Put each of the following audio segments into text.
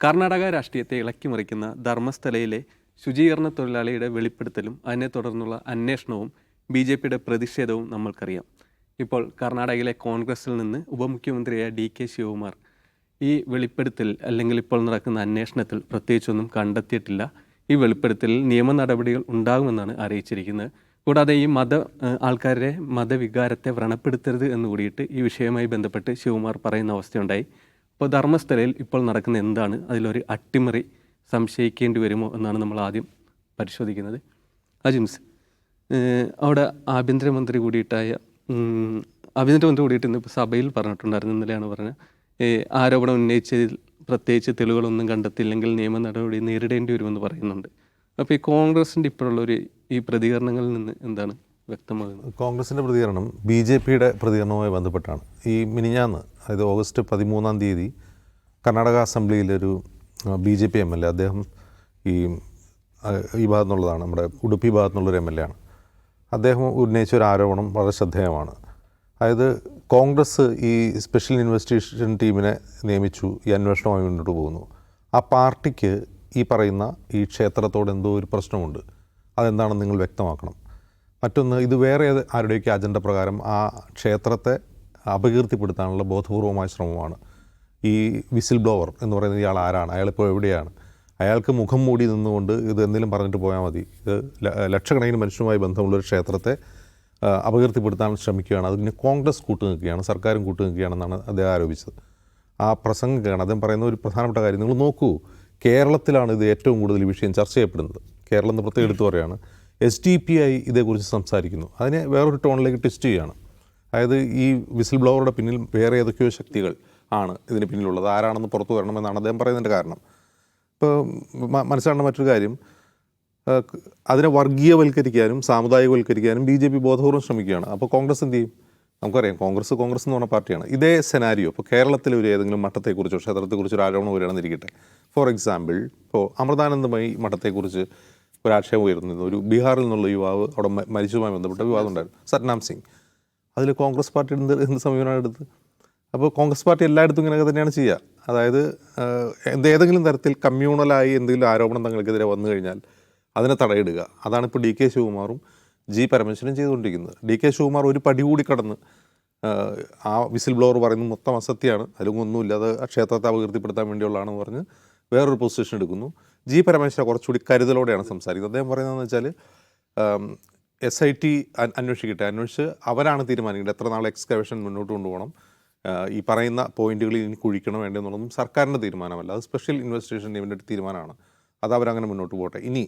കർണാടക രാഷ്ട്രീയത്തെ ഇളക്കിമറിക്കുന്ന ധർമ്മസ്ഥലയിലെ ശുചീകരണ തൊഴിലാളിയുടെ വെളിപ്പെടുത്തലും അതിനെ തുടർന്നുള്ള അന്വേഷണവും ബി ജെ പിയുടെ പ്രതിഷേധവും നമ്മൾക്കറിയാം. ഇപ്പോൾ കർണാടകയിലെ കോൺഗ്രസിൽ നിന്ന് ഉപമുഖ്യമന്ത്രിയായ ഡി കെ ശിവകുമാർ ഈ വെളിപ്പെടുത്തൽ അല്ലെങ്കിൽ ഇപ്പോൾ നടക്കുന്ന അന്വേഷണത്തിൽ പ്രത്യേകിച്ചൊന്നും കണ്ടെത്തിയിട്ടില്ല. ഈ വെളിപ്പെടുത്തലിൽ നിയമ നടപടികൾ ഉണ്ടാകുമെന്നാണ് അറിയിച്ചിരിക്കുന്നത്. കൂടാതെ ഈ മത ആൾക്കാരുടെ മതവികാരത്തെ വ്രണപ്പെടുത്തരുത് എന്ന് കൂടിയിട്ട് ഈ വിഷയവുമായി ബന്ധപ്പെട്ട് ശിവകുമാർ പറയുന്ന അവസ്ഥയുണ്ടായി. അപ്പോൾ ധർമ്മസ്ഥലയിൽ ഇപ്പോൾ നടക്കുന്ന എന്താണ് അതിലൊരു അട്ടിമറി സംശയിക്കേണ്ടി വരുമോ എന്നാണ് നമ്മൾ ആദ്യം പരിശോധിക്കുന്നത്. അജിംസ് അവിടെ ആഭ്യന്തരമന്ത്രി കൂടിയിട്ടായ ആഭ്യന്തരമന്ത്രി കൂടിയിട്ട് ഇന്ന് ഇപ്പോൾ സഭയിൽ പറഞ്ഞിട്ടുണ്ടായിരുന്നു ഇന്നലെയാണ് പറഞ്ഞത്. ആരോപണം ഉന്നയിച്ചതിൽ പ്രത്യേകിച്ച് തെളിവുകളൊന്നും കണ്ടെത്തില്ലെങ്കിൽ നിയമ നടപടി നേരിടേണ്ടി വരുമെന്ന് പറയുന്നുണ്ട്. അപ്പോൾ ഈ കോൺഗ്രസിന്റെ ഇപ്പോഴുള്ള ഒരു ഈ പ്രതികരണങ്ങളിൽ നിന്ന് എന്താണ് വ്യക്തമാകുന്നത്? കോൺഗ്രസിന്റെ പ്രതികരണം ബി ജെ പിയുടെ പ്രതികരണവുമായി ബന്ധപ്പെട്ടാണ്. ഈ മിനിഞ്ഞാന്ന് അതായത് ഓഗസ്റ്റ് പതിമൂന്നാം തീയതി Karnataka അസംബ്ലിയിലൊരു B J P M L A അദ്ദേഹം ഈ ഈ ഭാഗത്തുനിന്നുള്ളതാണ് നമ്മുടെ ഉടുപ്പി ഭാഗത്തുനിന്നുള്ളൊരു എം എൽ എ ആണ്. അദ്ദേഹം ഉന്നയിച്ച ഒരു ആരോപണം വളരെ ശ്രദ്ധേയമാണ്. അതായത് കോൺഗ്രസ് ഈ സ്പെഷ്യൽ ഇൻവെസ്റ്റിഗേഷൻ ടീമിനെ നിയമിച്ചു ഈ അന്വേഷണവുമായി മുന്നോട്ട് പോകുന്നു. ആ പാർട്ടിക്ക് ഈ പറയുന്ന ഈ ക്ഷേത്രത്തോട് എന്തോ ഒരു പ്രശ്നമുണ്ട്. അതെന്താണെന്ന് നിങ്ങൾ വ്യക്തമാക്കണം. മറ്റൊന്ന് ഇത് വേറെ ആരുടെയൊക്കെ അജണ്ട പ്രകാരം ആ ക്ഷേത്രത്തെ അപകീർത്തിപ്പെടുത്താനുള്ള ബോധപൂർവമായ ശ്രമമാണ്. ഈ വിസിൽ ബ്ലോവർ എന്ന് പറയുന്ന ഇയാൾ ആരാണ്? അയാളിപ്പോൾ എവിടെയാണ്? അയാൾക്ക് മുഖം മൂടി നിന്നുകൊണ്ട് ഇത് എന്തെങ്കിലും പറഞ്ഞിട്ട് പോയാൽ മതി. ഇത് ലക്ഷക്കണക്കിന് മനുഷ്യരുമായി ബന്ധമുള്ളൊരു ക്ഷേത്രത്തെ അപകീർത്തിപ്പെടുത്താൻ ശ്രമിക്കുകയാണ്. അതിന് കോൺഗ്രസ് കൂട്ടു നിൽക്കുകയാണ് സർക്കാരും കൂട്ടു നിൽക്കുകയാണെന്നാണ് അദ്ദേഹം ആരോപിച്ചത്. ആ പ്രസംഗം കാണാൻ അദ്ദേഹം പറയുന്ന ഒരു പ്രധാനപ്പെട്ട കാര്യം നിങ്ങൾ നോക്കൂ. കേരളത്തിലാണ് ഇത് ഏറ്റവും കൂടുതൽ വിഷയം ചർച്ച ചെയ്യപ്പെടുന്നത്. കേരളം എന്ന് പ്രത്യേകം എടുത്തു പറയുകയാണ്. എസ് ഡി പി ഐ ഇതേക്കുറിച്ച് സംസാരിക്കുന്നു. അതിനെ വേറൊരു ടോണിലേക്ക് ട്വിസ്റ്റ് ചെയ്യുകയാണ്. അതായത് ഈ വിസിൽ ബ്ലോവറുടെ പിന്നിൽ വേറെ ഏതൊക്കെയോ ശക്തികൾ ആണ് ഇതിന് പിന്നിലുള്ളത്. ആരാണെന്ന് പുറത്തു വരണമെന്നാണ് അദ്ദേഹം പറയുന്നതിന്റെ കാരണം. ഇപ്പോൾ മനസ്സിലാണ് മറ്റൊരു കാര്യം അതിനെ വർഗീയവൽക്കരിക്കാനും സാമുദായികവൽക്കരിക്കാനും ബി ജെ പി ബോധപൂർവം ശ്രമിക്കുകയാണ്. അപ്പോൾ കോൺഗ്രസ് എന്ത് ചെയ്യും? നമുക്കറിയാം കോൺഗ്രസ് കോൺഗ്രസ് എന്ന് പറഞ്ഞ പാർട്ടിയാണ്. ഇതേ സെനാരിയോ ഇപ്പോൾ കേരളത്തിലെ ഒരു ഏതെങ്കിലും മഠത്തെക്കുറിച്ചോ ക്ഷേത്രത്തെക്കുറിച്ചോ ഒരു ആരോപണം വരികയാണെന്നിരിക്കട്ടെ ഫോർ എക്സാമ്പിൾ ഇപ്പോൾ അമൃതാനന്ദമായി മഠത്തെക്കുറിച്ച് ഒരു ആക്ഷേപം ഉയർന്നിരുന്നു. ഒരു ബീഹാറിൽ നിന്നുള്ള യുവാവ് അവിടെ മരിച്ചതുമായി ബന്ധപ്പെട്ട വിവാദം ഉണ്ടായിരുന്നു. സത്നാം സിംഗ്. അതിൽ കോൺഗ്രസ് പാർട്ടി എന്ത് സമീപനമാണ് എടുത്ത്? അപ്പോൾ കോൺഗ്രസ് പാർട്ടി എല്ലായിടത്തും ഇങ്ങനെയൊക്കെ തന്നെയാണ് ചെയ്യുക. അതായത് എന്ത് ഏതെങ്കിലും തരത്തിൽ കമ്മ്യൂണലായി എന്തെങ്കിലും ആരോപണം തങ്ങൾക്കെതിരെ വന്നു കഴിഞ്ഞാൽ അതിനെ തടയിടുക. അതാണ് ഇപ്പോൾ ഡി കെ ശിവകുമാറും ജി പരമേശ്വരനും ചെയ്തുകൊണ്ടിരിക്കുന്നത്. ഡി കെ ശിവകുമാർ ഒരു പടി കൂടി കടന്ന് ആ വിസിൽ ബ്ലോവർ പറയുന്നത് മൊത്തം അസത്യമാണ്. അതിലൊന്നും ഒന്നുമില്ല. അത് ക്ഷേത്രത്തെ അപകീർത്തിപ്പെടുത്താൻ വേണ്ടിയുള്ളതാണെന്ന് പറഞ്ഞ് വേറൊരു പൊസിഷൻ എടുക്കുന്നു. ജി പരമേശ്വര കുറച്ചുകൂടി കരുതലോടെയാണ് സംസാരിക്കുന്നത്. അദ്ദേഹം പറയുന്നതെന്ന് വെച്ചാൽ എസ് ഐ ടി അന്വേഷിക്കട്ടെ. അന്വേഷിച്ച് അവരാണ് തീരുമാനിക്കേണ്ടത്. എത്ര നാൾ എക്സ്കവേഷൻ മുന്നോട്ട് കൊണ്ടുപോകണം. ഈ പറയുന്ന പോയിന്റുകളിൽ ഇനി കുഴിക്കണം വേണ്ടെന്നുള്ളതും സർക്കാരിന്റെ തീരുമാനമല്ല. അത് സ്പെഷ്യൽ ഇൻവെസ്റ്റിഗേഷൻ ടീമിന്റെ തീരുമാനമാണ്. അത് അവരങ്ങനെ മുന്നോട്ട് പോകട്ടെ. ഇനി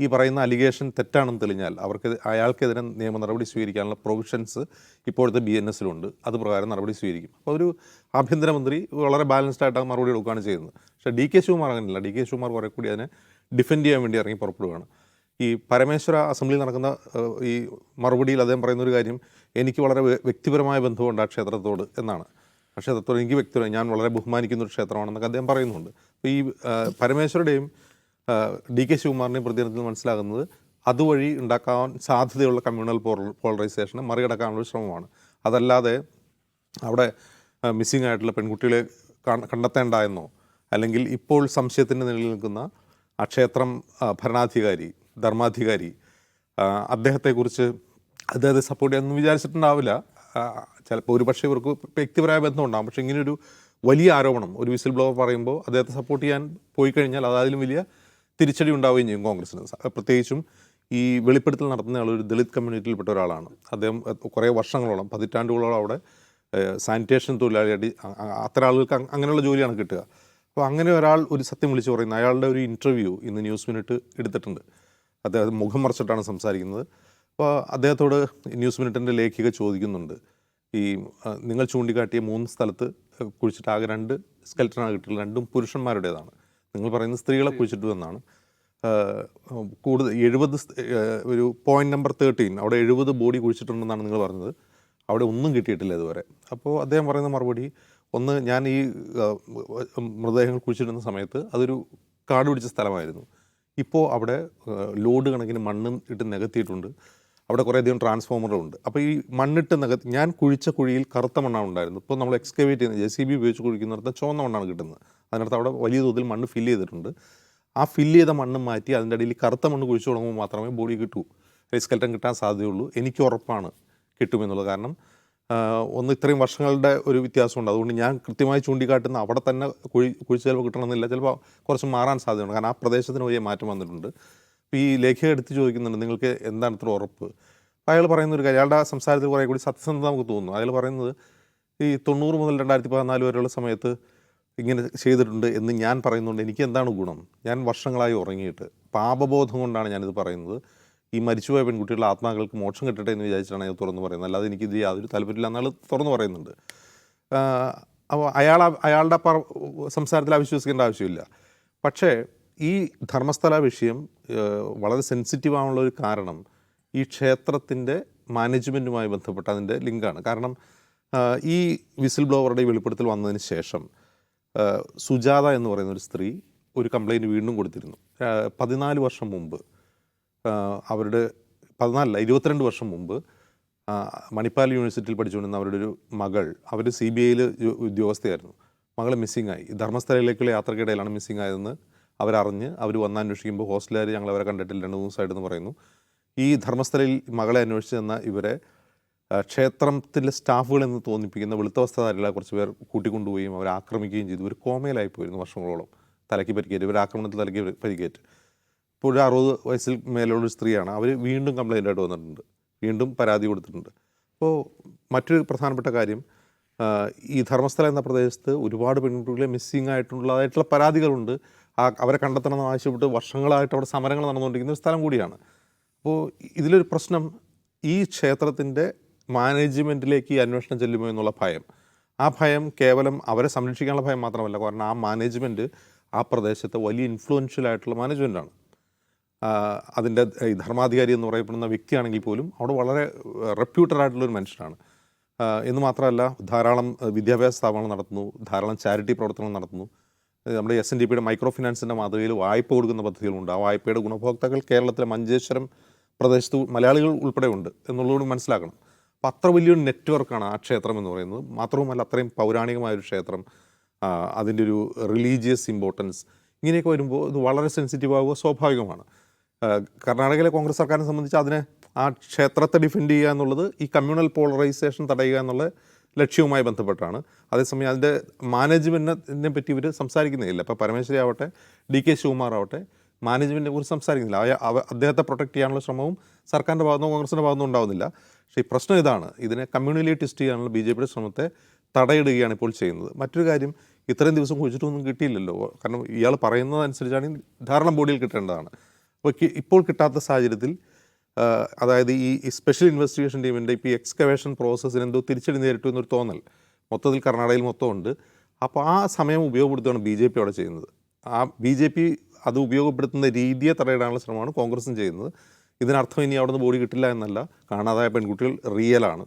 ഈ പറയുന്ന അലിഗേഷൻ തെറ്റാണെന്ന് തെളിഞ്ഞാൽ അവർക്ക് അയാൾക്കെതിരെ നിയമ നടപടി സ്വീകരിക്കാനുള്ള പ്രൊവിഷൻസ് ഇപ്പോഴത്തെ ബി എൻ എസിലുണ്ട് അത് പ്രകാരം നടപടി സ്വീകരിക്കും. അപ്പോൾ ഒരു ആഭ്യന്തരമന്ത്രി വളരെ ബാലൻസ്ഡ് ആയിട്ട് മറുപടി കൊടുക്കുകയാണ് ചെയ്യുന്നത്. പക്ഷേ ഡി കെ ശിവകുമാർ അങ്ങനെയല്ല. ഡി കെ ശിവകുമാർ കുറെ കൂടി അതിനെ ഡിഫെൻഡ് ചെയ്യാൻ വേണ്ടി ഇറങ്ങി പുറപ്പെടുകയാണ് ഈ പരമേശ്വര അസംബ്ലിയിൽ നടക്കുന്ന ഈ മറുപടിയിൽ അദ്ദേഹം പറയുന്ന ഒരു കാര്യം എനിക്ക് വളരെ വ്യ- വ്യക്തിപരമായ ബന്ധമുണ്ട് ആ ക്ഷേത്രത്തോട് എന്നാണ്. ആ ക്ഷേത്രത്തോട് എനിക്ക് വ്യക്തിപരം ഞാൻ വളരെ ബഹുമാനിക്കുന്ന ഒരു ക്ഷേത്രമാണെന്നൊക്കെ അദ്ദേഹം പറയുന്നുണ്ട്. അപ്പോൾ ഈ പരമേശ്വരുടെയും ഡി കെ ശിവകുമാറിന്റെയും പ്രതികരണത്തിൽ മനസ്സിലാകുന്നത് അതുവഴി ഉണ്ടാക്കാൻ സാധ്യതയുള്ള കമ്മ്യൂണൽ പോളറൈസേഷനെ മറികടക്കാനുള്ള ശ്രമമാണ്. അതല്ലാതെ അവിടെ മിസ്സിംഗ് ആയിട്ടുള്ള പെൺകുട്ടികളെ കണ്ടെത്തേണ്ട കണ്ടെത്തേണ്ടായെന്നോ അല്ലെങ്കിൽ ഇപ്പോൾ സംശയത്തിന്റെ നിലയിൽ നിൽക്കുന്ന ആ ക്ഷേത്രം ഭരണാധികാരി ധർമാധികാരി. അദ്ദേഹത്തെക്കുറിച്ച് അദ്ദേഹത്തെ സപ്പോർട്ട് ചെയ്യാനൊന്നും വിചാരിച്ചിട്ടുണ്ടാവില്ല. ചിലപ്പോൾ ഒരു പക്ഷേ ഇവർക്ക് വ്യക്തിപരമായ ബന്ധം ഉണ്ടാകും പക്ഷേ ഇങ്ങനെയൊരു വലിയ ആരോപണം ഒരു വിസിൽ ബ്ലോവർ പറയുമ്പോൾ അദ്ദേഹത്തെ സപ്പോർട്ട് ചെയ്യാൻ പോയി കഴിഞ്ഞാൽ അതായാലും വലിയ തിരിച്ചടി ഉണ്ടാവുകയും ചെയ്യും കോൺഗ്രസിന്. പ്രത്യേകിച്ചും ഈ വെളിപ്പെടുത്തൽ നടത്തുന്ന ആൾ ഒരു ദളിത് കമ്മ്യൂണിറ്റിയിൽപ്പെട്ട ഒരാളാണ്. അദ്ദേഹം കുറേ വർഷങ്ങളോളം പതിറ്റാണ്ടുകളോളം അവിടെ സാനിറ്റേഷൻ തൊഴിലാളിയായിട്ട് അത്ര ആളുകൾക്ക് അങ് അങ്ങനെയുള്ള ജോലിയാണ് കിട്ടുക. അപ്പോൾ അങ്ങനെ ഒരാൾ ഒരു സത്യം വിളിച്ച് പറയുന്നത് അയാളുടെ ഒരു ഇന്റർവ്യൂ ഇന്ന് ന്യൂസ് മിനിറ്റ് എടുത്തിട്ടുണ്ട്. അദ്ദേഹം മുഖം മറച്ചിട്ടാണ് സംസാരിക്കുന്നത്. അപ്പോൾ അദ്ദേഹത്തോട് ന്യൂസ് മിനിറ്റിന്റെ ലേഖിക ചോദിക്കുന്നുണ്ട്. ഈ നിങ്ങൾ ചൂണ്ടിക്കാട്ടിയ മൂന്ന് സ്ഥലത്ത് കുഴിച്ചിട്ട് ആകെ രണ്ട് സ്കെൽറ്റനാണ് കിട്ടിയത് രണ്ടും പുരുഷന്മാരുടേതാണ്. നിങ്ങൾ പറയുന്നത് സ്ത്രീകളെ കുഴിച്ചിട്ടു എന്നാണ്. കൂടുതൽ എഴുപത് ഒരു പോയിന്റ് നമ്പർ തേർട്ടീൻ അവിടെ എഴുപത് ബോഡി കുഴിച്ചിട്ടുണ്ടെന്നാണ് നിങ്ങൾ പറഞ്ഞത്. അവിടെ ഒന്നും കിട്ടിയിട്ടില്ല ഇതുവരെ. അപ്പോൾ അദ്ദേഹം പറയുന്ന മറുപടി ഒന്ന് ഞാൻ ഈ മൃതദേഹങ്ങൾ കുഴിച്ചിടുന്ന സമയത്ത് അതൊരു കാട് പിടിച്ച സ്ഥലമായിരുന്നു. ഇപ്പോൾ അവിടെ ലോഡ് കണക്കിന് മണ്ണ് ഇട്ട് നികത്തിയിട്ടുണ്ട്. അവിടെ കുറേ അധികം ട്രാൻസ്ഫോമറുണ്ട് അപ്പോൾ ഈ മണ്ണിട്ട് നികത്തി ഞാൻ കുഴിച്ച കുഴിയിൽ കറുത്ത മണ്ണാണ് ഉണ്ടായിരുന്നത്. ഇപ്പോൾ നമ്മൾ എക്സ്കവേറ്റ് ചെയ്യുന്ന ജെ സി ബി ഉപയോഗിച്ച് കുഴിക്കുന്നിടത്ത് ചുവന്ന മണ്ണാണ് കിട്ടുന്നത്. അതിനകത്ത് അവിടെ വലിയ തോതിൽ മണ്ണ് ഫില്ല് ചെയ്തിട്ടുണ്ട്. ആ ഫില്ല് ചെയ്ത മണ്ണ് മാറ്റി അതിന്റെ അടിയിൽ കറുത്ത മണ്ണ് കുഴിച്ചു തുടങ്ങുമ്പോൾ മാത്രമേ ബോഡി കിട്ടൂ സ്കെൽറ്റൻ കിട്ടാൻ സാധ്യതയുള്ളൂ. എനിക്ക് ഉറപ്പാണ് കിട്ടുമെന്നുള്ളത് കാരണം. ഒന്ന് ഇത്രയും വർഷങ്ങളുടെ ഒരു വ്യത്യാസമുണ്ട്. അതുകൊണ്ട് ഞാൻ കൃത്യമായി ചൂണ്ടിക്കാട്ടുന്ന അവിടെ തന്നെ കുഴി കുഴിച്ച് ചിലപ്പോൾ കിട്ടണമെന്നില്ല. ചിലപ്പോൾ കുറച്ച് മാറാൻ സാധ്യതയുണ്ട്. കാരണം ആ പ്രദേശത്തിന് വലിയ മാറ്റം വന്നിട്ടുണ്ട്. അപ്പോൾ ഈ ലേഖ എടുത്ത് ചോദിക്കുന്നുണ്ട്. നിങ്ങൾക്ക് എന്താണ് ഇത്ര ഉറപ്പ്? അപ്പോൾ അയാൾ പറയുന്ന ഒരു കാര്യം അയാളുടെ സംസാരത്തിൽ കുറേ കൂടി സത്യസന്ധത നമുക്ക് തോന്നുന്നു. അയാൾ പറയുന്നത് ഈ തൊണ്ണൂറ് മുതൽ രണ്ടായിരത്തി പതിനാല് വരെയുള്ള സമയത്ത് ഇങ്ങനെ ചെയ്തിട്ടുണ്ട് എന്ന് ഞാൻ പറയുന്നുണ്ട്. എനിക്ക് എന്താണ് ഗുണം? ഞാൻ വർഷങ്ങളായി ഉറങ്ങിയിട്ട്. പാപബോധം കൊണ്ടാണ് ഞാനിത് പറയുന്നത്. ഈ മരിച്ചുപോയ പെൺകുട്ടികളുടെ ആത്മാക്കൾക്ക് മോക്ഷം കിട്ടട്ടെ എന്ന് വിചാരിച്ചാണ് അയാൾ തുറന്നു പറയുന്നത്. അല്ലാതെ എനിക്ക് ഇത് യാതൊരു താല്പര്യമില്ല എന്നാൾ തുറന്നു പറയുന്നുണ്ട്. അപ്പോൾ അയാൾ അയാളുടെ പറ- സംസാരത്തിൽ അവിശ്വസിക്കേണ്ട ആവശ്യമില്ല. പക്ഷേ ഈ ധർമ്മസ്ഥല വിഷയം വളരെ സെൻസിറ്റീവ് ആണുള്ള ഒരു കാരണം ഈ ക്ഷേത്രത്തിന്റെ മാനേജ്മെന്റുമായി ബന്ധപ്പെട്ട അതിന്റെ ലിങ്കാണ്. കാരണം ഈ വിസിൽ ബ്ലോവറുടെ വെളിപ്പെടുത്തൽ വന്നതിന് ശേഷം സുജാത എന്ന് പറയുന്ന ഒരു സ്ത്രീ ഒരു കംപ്ലൈന്റ് വീണ്ടും കൊടുത്തിരുന്നു. പതിനാല് വർഷം മുമ്പ് അവരുടെ പതിനാലല്ല ഇരുപത്തിരണ്ട് വർഷം മുമ്പ് മണിപ്പാൽ യൂണിവേഴ്സിറ്റിയിൽ പഠിച്ചുകൊണ്ടിരുന്ന അവരുടെ ഒരു മകൾ അവർ സി ബി ഐയിൽ ഉദ്യോഗസ്ഥയായിരുന്നു. മകൾ മിസ്സിംഗ് ആയി ധർമ്മസ്ഥലയിലേക്കുള്ള യാത്രക്കിടയിലാണ് മിസ്സിംഗ് ആയതെന്ന് അവരറിഞ്ഞ് അവർ വന്ന് അന്വേഷിക്കുമ്പോൾ ഹോസ്റ്റലുകാർ ഞങ്ങൾ അവരെ കണ്ടിട്ടില്ല രണ്ട് മൂന്ന് ദിവസമായിട്ടെന്ന് പറയുന്നു. ഈ ധർമ്മസ്ഥലയിൽ മകളെ അന്വേഷിച്ച് ചെന്ന ഇവരെ ക്ഷേത്രത്തിലെ സ്റ്റാഫുകളെന്ന് തോന്നിപ്പിക്കുന്ന വെളുത്ത വസ്ത്രധാരികളെ കുറച്ച് പേർ കൂട്ടിക്കൊണ്ടുപോവുകയും അവരെ ആക്രമിക്കുകയും ചെയ്തു. ഒരു കോമയിലായി പോയിരുന്നു വർഷങ്ങളോളം. തലയ്ക്ക് പരിക്കേറ്റ്. ഇവർ ആക്രമണത്തിൽ തലയ്ക്ക് പരിക്കേറ്റ്. ഇപ്പോൾ ഒരു അറുപത് വയസ്സിൽ മേലുള്ള സ്ത്രീയാണ്. അവർ വീണ്ടും കംപ്ലൈന്റ് ആയിട്ട് വന്നിട്ടുണ്ട്. വീണ്ടും പരാതി കൊടുത്തിട്ടുണ്ട്. അപ്പോൾ മറ്റൊരു പ്രധാനപ്പെട്ട കാര്യം ഈ ധർമ്മസ്ഥല എന്ന പ്രദേശത്ത് ഒരുപാട് പെൺകുട്ടികളെ മിസ്സിങ് ആയിട്ടുള്ളതായിട്ടുള്ള പരാതികളുണ്ട്. ആ അവരെ കണ്ടെത്തണമെന്ന് ആവശ്യപ്പെട്ട് വർഷങ്ങളായിട്ട് അവിടെ സമരങ്ങൾ നടന്നുകൊണ്ടിരിക്കുന്ന ഒരു സ്ഥലം കൂടിയാണ്. അപ്പോൾ ഇതിലൊരു പ്രശ്നം ഈ ക്ഷേത്രത്തിന്റെ മാനേജ്മെന്റിലേക്ക് ഈ അന്വേഷണം ചെല്ലുമോ എന്നുള്ള ഭയം. ആ ഭയം കേവലം അവരെ സംരക്ഷിക്കാനുള്ള ഭയം മാത്രമല്ല. കാരണം ആ മാനേജ്മെന്റ് ആ പ്രദേശത്തെ വലിയ ഇൻഫ്ലുവൻഷ്യൽ ആയിട്ടുള്ള മാനേജ്മെന്റാണ് അതിന്റെ ഈ ധർമാധികാരി എന്ന് പറയപ്പെടുന്ന വ്യക്തിയാണെങ്കിൽ പോലും അവിടെ വളരെ റെപ്യൂട്ടഡ് ആയിട്ടുള്ള ഒരു മനുഷ്യനാണ്. എന്ന് മാത്രമല്ല ധാരാളം വിദ്യാഭ്യാസ സ്ഥാപനങ്ങൾ നടത്തുന്നു ധാരാളം ചാരിറ്റി പ്രവർത്തനങ്ങൾ നടത്തുന്നു. നമ്മുടെ എസ് എൻ ഡി പിയുടെ മൈക്രോ ഫിനാൻസിന്റെ മാതൃകയിൽ വായ്പ കൊടുക്കുന്ന പദ്ധതികളുണ്ട്. ആ വായ്പയുടെ ഗുണഭോക്താക്കൾ കേരളത്തിലെ മഞ്ചേശ്വരം പ്രദേശത്ത് മലയാളികൾ ഉൾപ്പെടെ ഉണ്ട് എന്നുള്ളതുകൊണ്ട് മനസ്സിലാക്കണം. അപ്പം അത്ര വലിയൊരു നെറ്റ്വർക്കാണ് ആ ക്ഷേത്രം എന്ന് പറയുന്നത്. മാത്രവുമല്ല അത്രയും പൗരാണികമായ ഒരു ക്ഷേത്രം അതിന്റെ ഒരു റിലീജിയസ് ഇമ്പോർട്ടൻസ് ഇങ്ങനെയൊക്കെ വരുമ്പോൾ ഇത് വളരെ സെൻസിറ്റീവ് ആവുക സ്വാഭാവികമാണ്. കർണാടകയിലെ കോൺഗ്രസ് സർക്കാരിനെ സംബന്ധിച്ച് അതിനെ ആ ക്ഷേത്രത്തെ ഡിഫെൻഡ് ചെയ്യുക എന്നുള്ളത് ഈ കമ്മ്യൂണൽ പോളറൈസേഷൻ തടയുക എന്നുള്ള ലക്ഷ്യവുമായി ബന്ധപ്പെട്ടാണ്. അതേസമയം അതിന്റെ മാനേജ്മെന്റിനെ പറ്റി ഇവർ സംസാരിക്കുന്നില്ല. ഇപ്പോൾ പരമേശ്വരി ആവട്ടെ ഡി കെ ശിവകുമാർ ആവട്ടെ മാനേജ്മെന്റിനെ കുറിച്ച് സംസാരിക്കുന്നില്ല. അദ്ദേഹത്തെ പ്രൊട്ടക്ട് ചെയ്യാനുള്ള ശ്രമവും സർക്കാരിന്റെ ഭാഗത്തുനിന്നോ കോൺഗ്രസിന്റെ ഭാഗത്തുനിന്നോ ഉണ്ടാവുന്നില്ല. പക്ഷേ ഈ പ്രശ്നം ഇതാണ്. ഇതിനെ കമ്മ്യൂണലി ടെസ്റ്റ് ചെയ്യാനുള്ള ബി ജെ പിയുടെ ശ്രമത്തെ തടയിടുകയാണ് ഇപ്പോൾ ചെയ്യുന്നത്. മറ്റൊരു കാര്യം ഇത്രയും ദിവസം കുഴിച്ചിട്ടൊന്നും കിട്ടിയില്ലല്ലോ. കാരണം ഇയാൾ പറയുന്നതനുസരിച്ചാണ് ധാരണ ബോഡിയിൽ കിട്ടേണ്ടതാണ്. ഇപ്പോൾ കിട്ടാത്ത സാഹചര്യത്തിൽ അതായത് ഈ സ്പെഷ്യൽ ഇൻവെസ്റ്റിഗേഷൻ ടീമിന്റെ ഇപ്പോൾ ഈ എക്സ്കവേഷൻ പ്രോസസ്സിന് എന്തോ തിരിച്ചടി നേരിട്ടു എന്നൊരു തോന്നൽ. മൊത്തത്തിൽ കർണാടകയിൽ മൊത്തം ഉണ്ട് അപ്പോൾ ആ സമയം ഉപയോഗപ്പെടുത്തുകയാണ് ബി ജെ പി അവിടെ ചെയ്യുന്നത്. ആ ബി ജെ പി അത് ഉപയോഗപ്പെടുത്തുന്ന രീതിയെ തടയിടാനുള്ള ശ്രമമാണ് കോൺഗ്രസും ചെയ്യുന്നത്. ഇതിനർത്ഥം ഇനി അവിടുന്ന് ബോഡി കിട്ടില്ല എന്നല്ല. കാണാതായ പെൺകുട്ടികൾ റിയലാണ്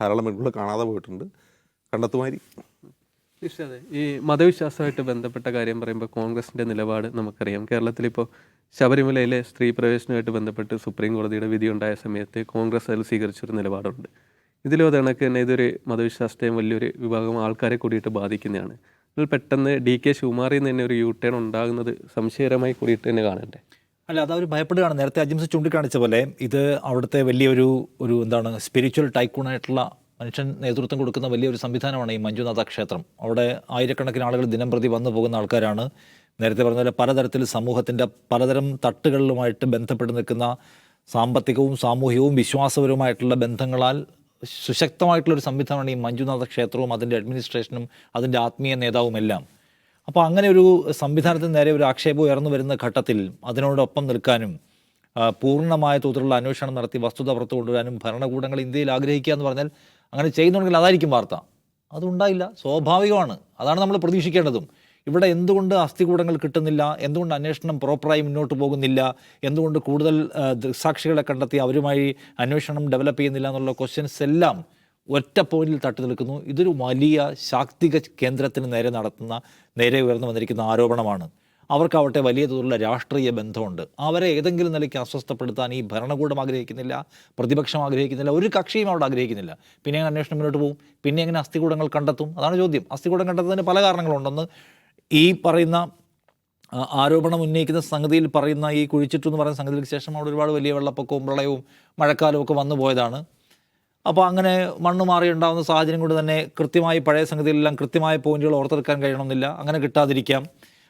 ധാരാളം പെൺകുട്ടികൾ കാണാതെ പോയിട്ടുണ്ട്. കണ്ടെത്തുമാരി ഈ മതവിശ്വാസമായിട്ട് ബന്ധപ്പെട്ട കാര്യം പറയുമ്പോൾ കോൺഗ്രസിന്റെ നിലപാട് നമുക്കറിയാം. കേരളത്തിൽ കേരളത്തിലിപ്പോൾ ശബരിമലയിലെ സ്ത്രീ പ്രവേശനവുമായിട്ട് ബന്ധപ്പെട്ട് സുപ്രീം കോടതിയുടെ വിധി ഉണ്ടായ സമയത്ത് കോൺഗ്രസ് അതിൽ സ്വീകരിച്ചൊരു നിലപാടുണ്ട്. ഇതിലോ കണക്ക് തന്നെ ഇതൊരു മതവിശ്വാസത്തെയും വലിയൊരു വിഭാഗം ആൾക്കാരെ കൂടിയിട്ട് ബാധിക്കുന്നതാണ്. അതിൽ പെട്ടെന്ന് ഡി കെ ശിവകുമാറിൽ നിന്ന് തന്നെ ഒരു യു ടേൺ ഉണ്ടാകുന്നത് സംശയകരമായി കൂടിയിട്ട് തന്നെ കാണണ്ടേ? അല്ല അത് അവർ ഭയപ്പെടുകയാണ്. നേരത്തെ അജിംസ് ചൂണ്ടിക്കാണിച്ച പോലെ ഇത് അവിടുത്തെ വലിയൊരു ഒരു എന്താണ് സ്പിരിച്വൽ ടൈക്കൂണായിട്ടുള്ള മനുഷ്യൻ നേതൃത്വം കൊടുക്കുന്ന വലിയൊരു സംവിധാനമാണ് ഈ മഞ്ജുനാഥ ക്ഷേത്രം. അവിടെ ആയിരക്കണക്കിന് ആളുകൾ ദിനം പ്രതി വന്നു പോകുന്ന ആൾക്കാരാണ്. നേരത്തെ പറഞ്ഞ പോലെ പലതരത്തിൽ സമൂഹത്തിന്റെ പലതരം തട്ടുകളിലുമായിട്ട് ബന്ധപ്പെട്ട് നിൽക്കുന്ന സാമ്പത്തികവും സാമൂഹികവും വിശ്വാസപരവുമായിട്ടുള്ള ബന്ധങ്ങളാൽ സുശക്തമായിട്ടുള്ളൊരു സംവിധാനമാണ് ഈ മഞ്ജുനാഥ ക്ഷേത്രവും അതിന്റെ അഡ്മിനിസ്ട്രേഷനും അതിന്റെ ആത്മീയ നേതാവുമെല്ലാം. അപ്പോൾ അങ്ങനെ ഒരു സംവിധാനത്തിന് നേരെ ഒരു ആക്ഷേപം ഉയർന്നു വരുന്ന ഘട്ടത്തിൽ അതിനോടൊപ്പം നിൽക്കാനും പൂർണമായ തോതിലുള്ള അന്വേഷണം നടത്തി വസ്തുത പുറത്തു കൊണ്ടുവരാനും ഭരണകൂടങ്ങൾ ഇന്ത്യയിൽ ആഗ്രഹിക്കുക എന്ന് പറഞ്ഞാൽ അങ്ങനെ ചെയ്യുന്നുണ്ടെങ്കിൽ അതായിരിക്കും വാർത്ത. അതുണ്ടായില്ല. സ്വാഭാവികമാണ്. അതാണ് നമ്മൾ പ്രതീക്ഷിക്കേണ്ടതും. ഇവിടെ എന്തുകൊണ്ട് അസ്ഥികൂടങ്ങൾ കിട്ടുന്നില്ല? എന്തുകൊണ്ട് അന്വേഷണം പ്രോപ്പറായി മുന്നോട്ട് പോകുന്നില്ല? എന്തുകൊണ്ട് കൂടുതൽ ദൃക്സാക്ഷികളെ കണ്ടെത്തി അവരുമായി അന്വേഷണം ഡെവലപ്പ് ചെയ്യുന്നില്ല എന്നുള്ള ക്വസ്റ്റ്യൻസ് എല്ലാം ഒറ്റ പോയിന്റിൽ തട്ടി നിൽക്കുന്നു. ഇതൊരു വലിയ ശാക്തിക കേന്ദ്രത്തിന് നേരെ നടത്തുന്ന നേരെ ഉയർന്നു വന്നിരിക്കുന്ന ആരോപണമാണ്. അവർക്കാവട്ടെ വലിയ തോതിലുള്ള രാഷ്ട്രീയ ബന്ധമുണ്ട്. അവരെ ഏതെങ്കിലും നിലയ്ക്ക് അസ്വസ്ഥപ്പെടുത്താൻ ഈ ഭരണകൂടം ആഗ്രഹിക്കുന്നില്ല പ്രതിപക്ഷം ആഗ്രഹിക്കുന്നില്ല ഒരു കക്ഷിയും അവിടെ ആഗ്രഹിക്കുന്നില്ല. പിന്നെ എങ്ങനെ അന്വേഷണം മുന്നോട്ട് പോകും? പിന്നെ എങ്ങനെ അസ്ഥികൂടങ്ങൾ കണ്ടെത്തും? അതാണ് ചോദ്യം. അസ്ഥികൂടം കണ്ടെത്തുന്നതിന് പല കാരണങ്ങളുണ്ടെന്ന് ഈ പറയുന്ന ആരോപണം ഉന്നയിക്കുന്ന സംഗതിയിൽ പറയുന്ന ഈ കുഴിച്ചിട്ടു എന്ന് പറയുന്ന സംഗതിക്ക് ശേഷം അവിടെ ഒരുപാട് വലിയ വെള്ളപ്പൊക്കവും പ്രളയവും മഴക്കാലവും ഒക്കെ വന്നു പോയതാണ്. അപ്പോൾ അങ്ങനെ മണ്ണ് മാറി ഉണ്ടാകുന്ന സാഹചര്യം കൊണ്ട് തന്നെ കൃത്യമായി പഴയ സംഗതിയിലെല്ലാം കൃത്യമായ പോയിന്റുകൾ ഓർത്തെടുക്കാൻ കഴിയണമെന്നില്ല. അങ്ങനെ കിട്ടാതിരിക്കാം.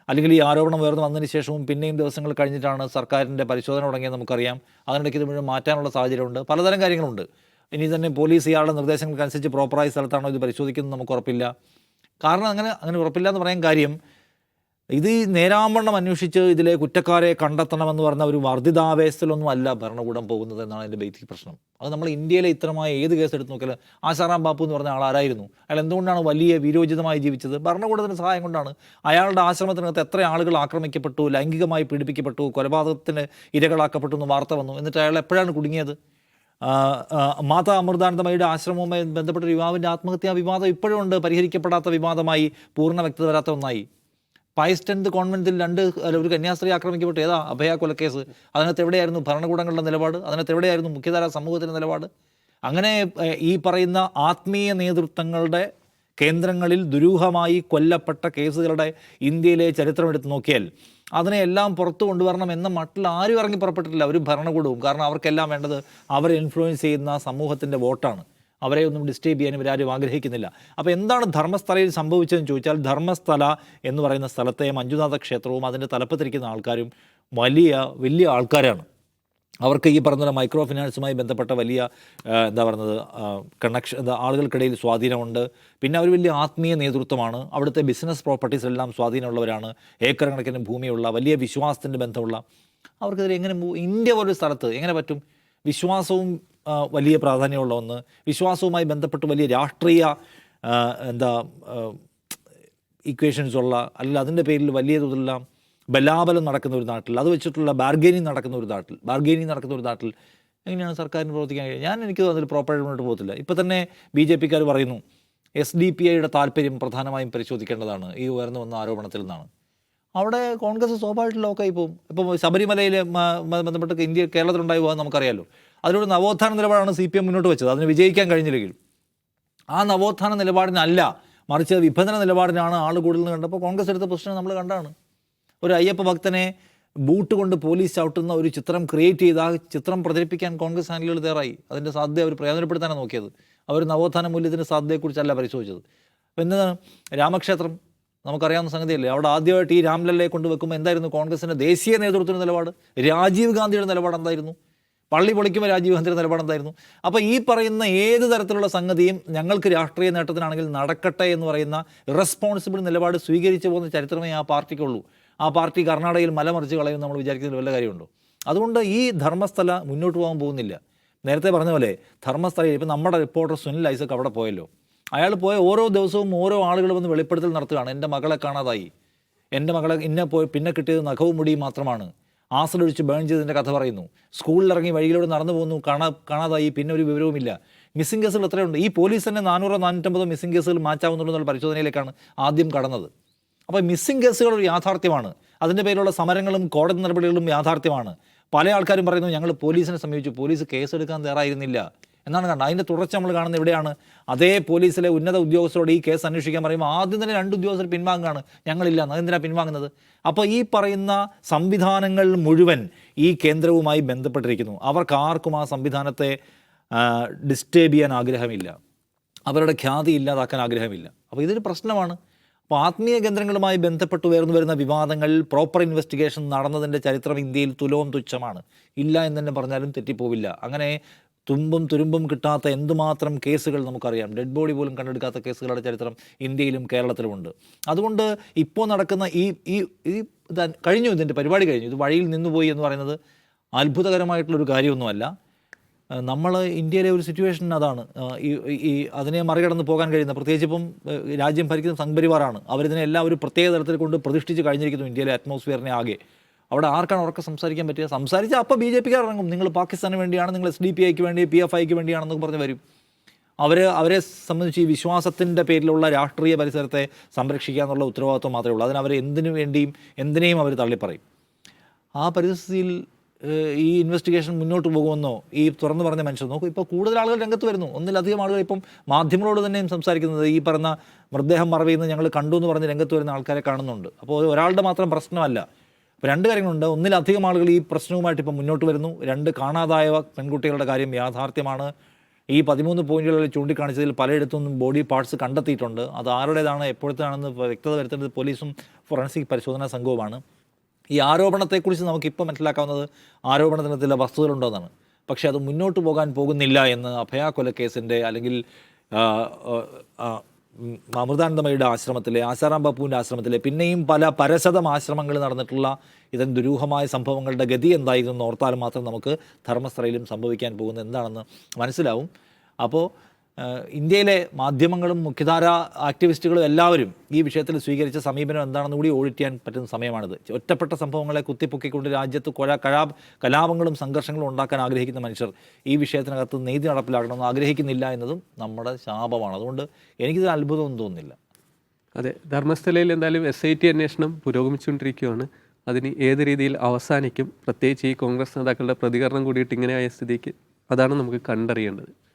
അല്ലെങ്കിൽ ഈ ആരോപണം ഉയർന്നു വന്നതിന് ശേഷവും പിന്നെയും ദിവസങ്ങൾ കഴിഞ്ഞിട്ടാണ് സർക്കാരിന്റെ പരിശോധന തുടങ്ങിയത് നമുക്കറിയാം. അതിനിടയ്ക്ക് ഇത് മുഴുവൻ മാറ്റാനുള്ള സാഹചര്യമുണ്ട്. പലതരം കാര്യങ്ങളുണ്ട്. ഇനി തന്നെ പോലീസ് ഇയാളുടെ നിർദ്ദേശങ്ങൾക്കനുസരിച്ച് പ്രോപ്പറായ സ്ഥലത്താണോ ഇത് പരിശോധിക്കുന്നത് നമുക്ക് ഉറപ്പില്ല. കാരണം അങ്ങനെ അങ്ങനെ ഉറപ്പില്ല എന്ന് പറയാൻ കാര്യം ഇത് നേരാവണ്ണം അന്വേഷിച്ച് ഇതിലെ കുറ്റക്കാരെ കണ്ടെത്തണമെന്ന് പറഞ്ഞ ഒരു വർദ്ധിതാവേശത്തിലൊന്നും അല്ല ഭരണകൂടം പോകുന്നത് എന്നാണ് എന്റെ ബേസിക് പ്രശ്നം. അത് നമ്മൾ ഇന്ത്യയിലെ ഇത്തരമായ ഏത് കേസ് എടുത്ത് നോക്കിയാൽ ആശാറാം ബാപ്പു എന്ന് പറഞ്ഞ ആൾ ആരായിരുന്നു അയാൾ എന്തുകൊണ്ടാണ് വലിയ വീരോചിതമായി ജീവിച്ചത്? ഭരണകൂടത്തിന്റെ സഹായം കൊണ്ടാണ് അയാളുടെ ആശ്രമത്തിനകത്ത് എത്ര ആളുകൾ ആക്രമിക്കപ്പെട്ടു ലൈംഗികമായി പീഡിപ്പിക്കപ്പെട്ടു കൊലപാതകത്തിന് ഇരകളാക്കപ്പെട്ടു എന്ന് വാർത്ത വന്നു. എന്നിട്ട് അയാൾ എപ്പോഴാണ് കുടുങ്ങിയത്? മാതാ അമൃതാനന്ദമയുടെ ആശ്രമവുമായി ബന്ധപ്പെട്ട യുവാവിന്റെ ആത്മഹത്യാ വിവാദം ഇപ്പോഴും ഉണ്ട്. പരിഹരിക്കപ്പെടാത്ത വിവാദമായി പൂർണ വ്യക്തത വരാത്ത ഒന്നായി. പൈസ്റ്റൻത് കോൺവെന്റിൽ രണ്ട് ഒരു കന്യാസ്ത്രീ ആക്രമിക്കപ്പെട്ടു. ഏതാ? അഭയ കൊലക്കേസ്. അതിനകത്ത് എവിടെയായിരുന്നു ഭരണകൂടങ്ങളുടെ നിലപാട്? അതിനകത്ത് എവിടെയായിരുന്നു മുഖ്യധാര സമൂഹത്തിന്റെ നിലപാട്? അങ്ങനെ ഈ പറയുന്ന ആത്മീയ നേതൃത്വങ്ങളുടെ കേന്ദ്രങ്ങളിൽ ദുരൂഹമായി കൊല്ലപ്പെട്ട കേസുകളുടെ ഇന്ത്യയിലെ ചരിത്രം എടുത്ത് നോക്കിയാൽ അതിനെയെല്ലാം പുറത്തു കൊണ്ടുവരണം എന്ന മട്ടിൽ ആരും ഇറങ്ങി പുറപ്പെട്ടിട്ടില്ല. ഒരു ഭരണകൂടവും. കാരണം അവർക്കെല്ലാം വേണ്ടത് അവരെ ഇൻഫ്ലുവൻസ് ചെയ്യുന്ന സമൂഹത്തിന്റെ വോട്ടാണ്. അവരെ ഒന്നും ഡിസ്റ്റേബ് ചെയ്യാൻ ഇവരാരും ആഗ്രഹിക്കുന്നില്ല. അപ്പോൾ എന്താണ് ധർമ്മസ്ഥലയിൽ സംഭവിച്ചതെന്ന് ചോദിച്ചാൽ ധർമ്മസ്ഥല എന്ന് പറയുന്ന സ്ഥലത്തെ മഞ്ജുനാഥ ക്ഷേത്രവും അതിന്റെ തലപ്പത്തിരിക്കുന്ന ആൾക്കാരും വലിയ വലിയ ആൾക്കാരാണ്. അവർക്ക് ഈ പറഞ്ഞ മൈക്രോ ഫിനാൻസുമായി ബന്ധപ്പെട്ട വലിയ എന്താ പറയുന്നത് കണക്ഷൻ ആളുകൾക്കിടയിൽ സ്വാധീനമുണ്ട്. പിന്നെ അവർ വലിയ ആത്മീയ നേതൃത്വമാണ്. അവിടുത്തെ ബിസിനസ് പ്രോപ്പർട്ടീസ് എല്ലാം സ്വാധീനമുള്ളവരാണ്. ഏക്കർ കണക്കിന് ഭൂമിയുള്ള വലിയ വിശ്വാസത്തിന്റെ ബന്ധമുള്ള. അവർക്കെതിരെ എങ്ങനെ ഇന്ത്യ പോലൊരു സ്ഥലത്ത് എങ്ങനെ പറ്റും? വിശ്വാസവും വലിയ പ്രാധാന്യമുള്ള ഒന്ന്. വിശ്വാസവുമായി ബന്ധപ്പെട്ട് വലിയ രാഷ്ട്രീയ എന്താ ഇക്വേഷൻസ് ഉള്ള അല്ലെങ്കിൽ അതിന്റെ പേരിൽ വലിയ തോതിലുള്ള ബലാബലം നടക്കുന്ന ഒരു നാട്ടിൽ അത് വെച്ചിട്ടുള്ള ബാർഗെയിനിങ് നടക്കുന്ന ഒരു നാട്ടിൽ ബാർഗെയിനിങ് നടക്കുന്ന ഒരു നാട്ടിൽ എങ്ങനെയാണ് സർക്കാരിന് പ്രവർത്തിക്കാൻ കഴിയുക? ഞാൻ എനിക്ക് അതിൽ പ്രോപ്പറായിട്ട് മുന്നോട്ട് പോകത്തില്ല. ഇപ്പോൾ തന്നെ ബി ജെ പിക്കാർ പറയുന്നു എസ് ഡി പി ഐയുടെ താല്പര്യം പ്രധാനമായും പരിശോധിക്കേണ്ടതാണ് ഈ ഉയർന്നു വന്ന ആരോപണത്തിൽ നിന്നാണ്. അവിടെ കോൺഗ്രസ് സ്വാഭാവികമായിട്ട് ലോക്കായി പോകും. ഇപ്പോൾ ശബരിമലയിലെ ബന്ധപ്പെട്ട് ഇന്ത്യ കേരളത്തിലുണ്ടായി പോകാൻ നമുക്കറിയാലോ. അതിലൂടെ നവോത്ഥാന നിലപാടാണ് സി പി എം മുന്നോട്ട് വെച്ചത്. അതിന് വിജയിക്കാൻ കഴിഞ്ഞില്ലെങ്കിലും ആ നവോത്ഥാന നിലപാടിനല്ല മറിച്ച് വിഭജന നിലപാടിനാണ് ആൾ കൂടുതൽ കണ്ടപ്പോൾ കോൺഗ്രസ് എടുത്ത പ്രശ്നം നമ്മൾ കണ്ടാണ്. ഒരു അയ്യപ്പ ഭക്തനെ ബൂട്ട് കൊണ്ട് പോലീസ് ചവിട്ടുന്ന ഒരു ചിത്രം ക്രിയേറ്റ് ചെയ്ത് ആ ചിത്രം പ്രചരിപ്പിക്കാൻ കോൺഗ്രസ് ചാനലുകൾ തയ്യാറായി. അതിന്റെ സാധ്യത അവർ പ്രയോജനപ്പെടുത്താനാണ് നോക്കിയത്. അവർ നവോത്ഥാന മൂല്യത്തിന്റെ സാധ്യതയെക്കുറിച്ചല്ല പരിശോധിച്ചത്. അപ്പോൾ എന്താണ്? രാമക്ഷേത്രം നമുക്കറിയാവുന്ന സംഗതിയല്ലേ? അവിടെ ആദ്യമായിട്ട് ഈ രാംലല്ലയെ കൊണ്ട് വെക്കുമ്പോൾ എന്തായിരുന്നു? കോൺഗ്രസിന്റെ ദേശീയ നേതൃത്വത്തിന്റെ നിലപാട്? രാജീവ് ഗാന്ധിയുടെ നിലപാട് എന്തായിരുന്നു? പള്ളി പൊളിക്കുമ്പോൾ രാജീവ് ഗാന്ധിയുടെ നിലപാട് എന്തായിരുന്നു? അപ്പോൾ ഈ പറയുന്ന ഏത് തരത്തിലുള്ള സംഗതിയും ഞങ്ങൾക്ക് രാഷ്ട്രീയ നേട്ടത്തിനാണെങ്കിൽ നടക്കട്ടെ എന്ന് പറയുന്ന റെസ്പോൺസിബിൾ നിലപാട് സ്വീകരിച്ചു പോകുന്ന ചരിത്രമേ ആ പാർട്ടിക്കുള്ളൂ. ആ പാർട്ടി കർണാടകയിൽ മലമറിച്ച് കളയും നമ്മൾ വിചാരിക്കുന്നതിൽ വല്ല കാര്യമുണ്ടോ? അതുകൊണ്ട് ഈ ധർമ്മസ്ഥല മുന്നോട്ട് പോകാൻ പോകുന്നില്ല. നേരത്തെ പറഞ്ഞ പോലെ ധർമ്മസ്ഥലയിൽ ഇപ്പം നമ്മുടെ റിപ്പോർട്ടർ സുനിൽ ഐസക് അവിടെ പോയല്ലോ. അയാൾ പോയ ഓരോ ദിവസവും ഓരോ ആളുകൾ വന്ന് വെളിപ്പെടുത്തൽ നടത്തുകയാണ്. എന്റെ മകളെ കാണാതായി. എന്റെ മകളെ ഇന്ന പോയി പിന്നെ കിട്ടിയത് നഖവും മുടിയും മാത്രമാണ്. ആസിഡൊഴിച്ച് ബേൺ ചെയ്തതിന്റെ കഥ പറയുന്നു. സ്കൂളിലിറങ്ങി വഴിയിലൂടെ നടന്നു പോകുന്നു കാണാ കാണാതായി. പിന്നെ ഒരു വിവരവുമില്ല. മിസ്സിംഗ് കേസുകൾ എത്രയുണ്ട്? ഈ പോലീസ് തന്നെ നാനൂറോ നാനൂറ്റമ്പതോ മിസ്സിംഗ് കേസുകൾ മാറ്റാവുന്നുള്ളൂ പരിശോധനയിലേക്കാണ് ആദ്യം കടന്നത്. അപ്പോൾ മിസ്സിംഗ് കേസുകൾ ഒരു യാഥാർത്ഥ്യമാണ്. അതിന്റെ പേരിലുള്ള സമരങ്ങളും കോടതി നടപടികളും യാഥാർത്ഥ്യമാണ്. പല ആൾക്കാരും പറയുന്നു ഞങ്ങൾ പോലീസിനെ സമീപിച്ചു. പോലീസ് കേസെടുക്കാൻ തയ്യാറായിരുന്നില്ല. എന്നാണ് കണ്ടത്. അതിന്റെ തുടർച്ച നമ്മൾ കാണുന്നത് എവിടെയാണ് അതേ പോലീസിലെ ഉന്നത ഉദ്യോഗസ്ഥരോട് ഈ കേസ് അന്വേഷിക്കാൻ പറയുമ്പോൾ ആദ്യം തന്നെ രണ്ട് ഉദ്യോഗസ്ഥർ പിൻവാങ്ങുകയാണ്. ഞങ്ങളില്ല അതെന്തിനാണ് പിൻവാങ്ങുന്നത്? അപ്പോൾ ഈ പറയുന്ന സംവിധാനങ്ങൾ മുഴുവൻ ഈ കേന്ദ്രവുമായി ബന്ധപ്പെട്ടിരിക്കുന്നു. അവർക്ക് ആർക്കും ആ സംവിധാനത്തെ ഡിസ്റ്റേബ് ചെയ്യാൻ ആഗ്രഹമില്ല. അവരുടെ ഖ്യാതി ഇല്ലാതാക്കാൻ ആഗ്രഹമില്ല. അപ്പോൾ ഇതൊരു പ്രശ്നമാണ്. അപ്പോൾ ആത്മീയ കേന്ദ്രങ്ങളുമായി ബന്ധപ്പെട്ട് ഉയർന്നു വരുന്ന വിവാദങ്ങൾ പ്രോപ്പർ ഇൻവെസ്റ്റിഗേഷൻ നടന്നതിന്റെ ചരിത്രം ഇന്ത്യയിൽ തുലവും തുച്ഛമാണ്. ഇല്ല എന്ന് തന്നെ പറഞ്ഞാലും തെറ്റിപ്പോവില്ല. അങ്ങനെ തുമ്പും തുരുമ്പും കിട്ടാത്ത എന്തുമാത്രം കേസുകൾ നമുക്കറിയാം. ഡെഡ് ബോഡി പോലും കണ്ടെടുക്കാത്ത കേസുകളുടെ ചരിത്രം ഇന്ത്യയിലും കേരളത്തിലുമുണ്ട്. അതുകൊണ്ട് ഇപ്പോൾ നടക്കുന്ന ഈ ഈ ഈ കഴിഞ്ഞു ഇതിന്റെ പരിപാടി കഴിഞ്ഞു. ഇത് വഴിയിൽ നിന്നുപോയി എന്ന് പറയുന്നത് അത്ഭുതകരമായിട്ടുള്ളൊരു കാര്യമൊന്നുമല്ല. നമ്മൾ ഇന്ത്യയിലെ ഒരു സിറ്റുവേഷൻ അതാണ്. ഈ ഈ അതിനെ മറികടന്ന് പോകാൻ കഴിയുന്ന പ്രത്യേകിച്ച് ഇപ്പം രാജ്യം ഭരിക്കുന്ന സംഘപരിവാറാണ്. അവരിതിനെ എല്ലാം ഒരു പ്രത്യേക തരത്തിൽ കൊണ്ട് പ്രതിഷ്ഠിച്ച് കഴിഞ്ഞിരിക്കുന്നു ഇന്ത്യയിലെ അറ്റ്മോസ്ഫിയറിനെ ആകെ. അവിടെ ആർക്കാണ് ഉറക്കെ സംസാരിക്കാൻ പറ്റുക സംസാരിച്ചാൽ അപ്പോൾ ബി ജെ പിക്കാർ ഇറങ്ങും നിങ്ങൾ പാകിസ്ഥാന് വേണ്ടിയാണ് നിങ്ങൾ എസ് ഡി പി ഐക്ക് വേണ്ടി പി എഫ് ഐക്ക് വേണ്ടിയാണെന്നൊക്കെ പറഞ്ഞ് വരും. അവർ അവരെ സംബന്ധിച്ച് ഈ വിശ്വാസത്തിന്റെ പേരിലുള്ള രാഷ്ട്രീയ പരിസരത്തെ സംരക്ഷിക്കുക എന്നുള്ള ഉത്തരവാദിത്വം മാത്രമേ ഉള്ളൂ. അതിന് അവർ എന്തിനു വേണ്ടിയും എന്തിനേയും അവർ തള്ളിപ്പറയും. ആ പരിസ്ഥിതിയിൽ ഈ ഇൻവെസ്റ്റിഗേഷൻ മുന്നോട്ട് പോകുമെന്നോ ഈ തുറന്നു പറഞ്ഞ മനുഷ്യർ നോക്കും. ഇപ്പോൾ കൂടുതൽ ആളുകൾ രംഗത്ത് വരുന്നു. ഒന്നിലധികം ആളുകൾ ഇപ്പം മാധ്യമങ്ങളോട് തന്നെയും സംസാരിക്കുന്നത്. ഈ പറഞ്ഞ മൃതദേഹം മറവിയെന്ന് ഞങ്ങൾ കണ്ടു എന്ന് പറഞ്ഞ് രംഗത്ത് വരുന്ന ആൾക്കാരെ കാണുന്നുണ്ട്. അപ്പോൾ ഒരാളുടെ മാത്രം പ്രശ്നമല്ല. ഇപ്പോൾ രണ്ട് കാര്യങ്ങളുണ്ട്. ഒന്നിലധികം ആളുകൾ ഈ പ്രശ്നവുമായിട്ട് ഇപ്പം മുന്നോട്ട് വരുന്നു. രണ്ട് കാണാതായ പെൺകുട്ടികളുടെ കാര്യം യാഥാർത്ഥ്യമാണ്. ഈ പതിമൂന്ന് പോയിന്റുകളിൽ ചൂണ്ടിക്കാണിച്ചതിൽ പലയിടത്തും ബോഡി പാർട്സ് കണ്ടെത്തിയിട്ടുണ്ട്. അത് ആരുടേതാണ് എപ്പോഴത്തേതാണെന്ന് വ്യക്തത വരുത്തേണ്ടത് പോലീസും ഫോറൻസിക് പരിശോധനാ സംഘവുമാണ്. ഈ ആരോപണത്തെക്കുറിച്ച് നമുക്കിപ്പോൾ മനസ്സിലാക്കാവുന്നത് ആരോപണത്തിന് ചില വസ്തുതകളുണ്ടോ എന്നാണ് പക്ഷേ അത് മുന്നോട്ട് പോകാൻ പോകുന്നില്ല എന്ന് അഭയ കൊലക്കേസിന്റെ അല്ലെങ്കിൽ അമൃതാനന്ദമയുടെ ആശ്രമത്തിലെ ആസാറാം ബാപ്പുവിന്റെ ആശ്രമത്തിലെ പിന്നെയും പല പരശതം ആശ്രമങ്ങളിൽ നടന്നിട്ടുള്ള ഇത്തരം ദുരൂഹമായ സംഭവങ്ങളുടെ ഗതി എന്തായിരുന്നു ഓർത്താൽ മാത്രം നമുക്ക് ധർമ്മസ്ഥലയിലും സംഭവിക്കാൻ പോകുന്ന എന്താണെന്ന് മനസ്സിലാവും. അപ്പോൾ ഇന്ത്യയിലെ മാധ്യമങ്ങളും മുഖ്യധാര ആക്ടിവിസ്റ്റുകളും എല്ലാവരും ഈ വിഷയത്തിൽ സ്വീകരിച്ച സമീപനം എന്താണെന്ന് കൂടി ഓഡിറ്റ് ചെയ്യാൻ പറ്റുന്ന സമയമാണിത്. ഒറ്റപ്പെട്ട സംഭവങ്ങളെ കുത്തിപ്പൊക്കിക്കൊണ്ട് രാജ്യത്ത് കൊല കലാ കലാപങ്ങളും സംഘർഷങ്ങളും ഉണ്ടാക്കാൻ ആഗ്രഹിക്കുന്ന മനുഷ്യർ ഈ വിഷയത്തിനകത്ത് നീതി നടപ്പിലാക്കണമെന്ന് ആഗ്രഹിക്കുന്നില്ല എന്നതും നമ്മുടെ ശാപമാണ്. അതുകൊണ്ട് എനിക്കിത് അത്ഭുതമൊന്നും തോന്നുന്നില്ല. അതെ. ധർമ്മസ്ഥലയിൽ എന്തായാലും എസ് ഐ ടി അന്വേഷണം പുരോഗമിച്ചുകൊണ്ടിരിക്കുകയാണ്. അതിന് ഏത് രീതിയിൽ അവസാനിക്കും? പ്രത്യേകിച്ച് ഈ കോൺഗ്രസ് നേതാക്കളുടെ പ്രതികരണം കൂടിയിട്ട് ഇങ്ങനെയായ സ്ഥിതിക്ക് അതാണ് നമുക്ക് കണ്ടറിയേണ്ടത്.